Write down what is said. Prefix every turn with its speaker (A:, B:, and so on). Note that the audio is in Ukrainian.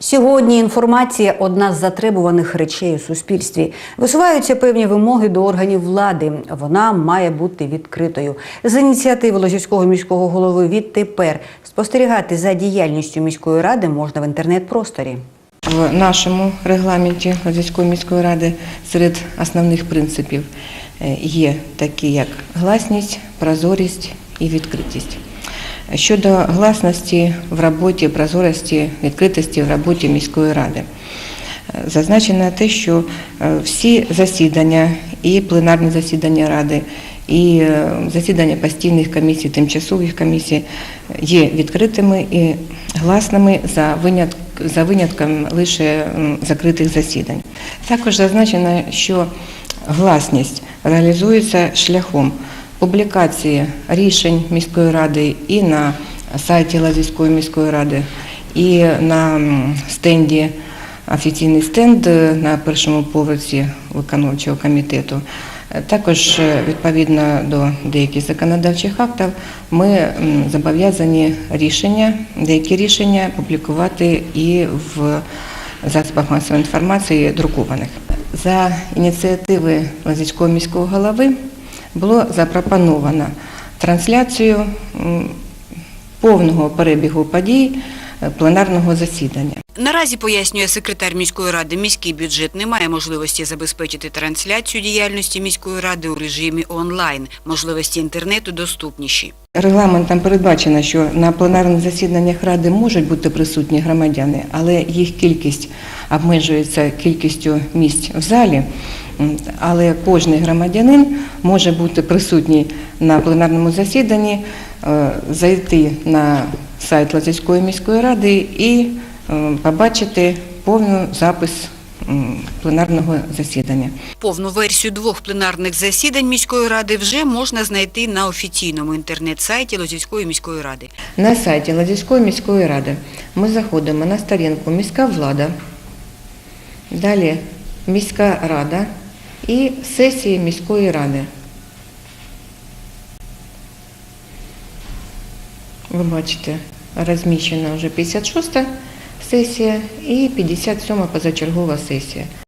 A: Сьогодні інформація одна з затребуваних речей у суспільстві. Висуваються певні вимоги до органів влади. Вона має бути відкритою. З ініціативи Лозівського міського голови відтепер спостерігати за діяльністю міської ради можна в інтернет-просторі.
B: В нашому регламенті Лозівської міської ради серед основних принципів е, є такі, як гласність, прозорість і відкритість. Щодо гласності в роботі, прозорості, відкритості в роботі міської ради, зазначено те, що е, всі засідання і пленарні засідання ради, і е, засідання постійних комісій, тимчасових комісій є відкритими і гласними за винят- за винятком лише закритих засідань. Також зазначено, що гласність реалізується шляхом публікації рішень міської ради і на сайті Лазівської міської ради, і на стенді, офіційний стенд е, на першому поверсі виконавчого комітету. Е, Також е, відповідно до деяких законодавчих актів ми зобов'язані рішення, деякі рішення публікувати і в засобах масової інформації друкованих. За ініціативи Лазівського міського голови було запропоновано трансляцію повного перебігу подій е, пленарного засідання.
C: Наразі пояснює секретар міської ради, міський бюджет не має можливості забезпечити трансляцію діяльності міської ради у режимі онлайн. Можливості інтернету доступніші.
B: Регламентом передбачено, що на пленарних засіданнях ради можуть бути присутні громадяни, але їх кількість обмежується кількістю місць в залі. Але кожний громадянин може бути присутній на пленарному засіданні, е, зайти на сайт Лазівської міської ради і е, побачити повний запис пленарного засідання.
C: Повну версію двох пленарних засідань міської ради вже можна знайти на офіційному інтернет-сайті Лозівської міської ради.
B: На сайті Лазівської міської ради ми заходимо на сторінку Міська влада, далі міська рада і сесії міської ради. Ви бачите, розміщена вже 56-та сесія і 57-та позачергова сесія.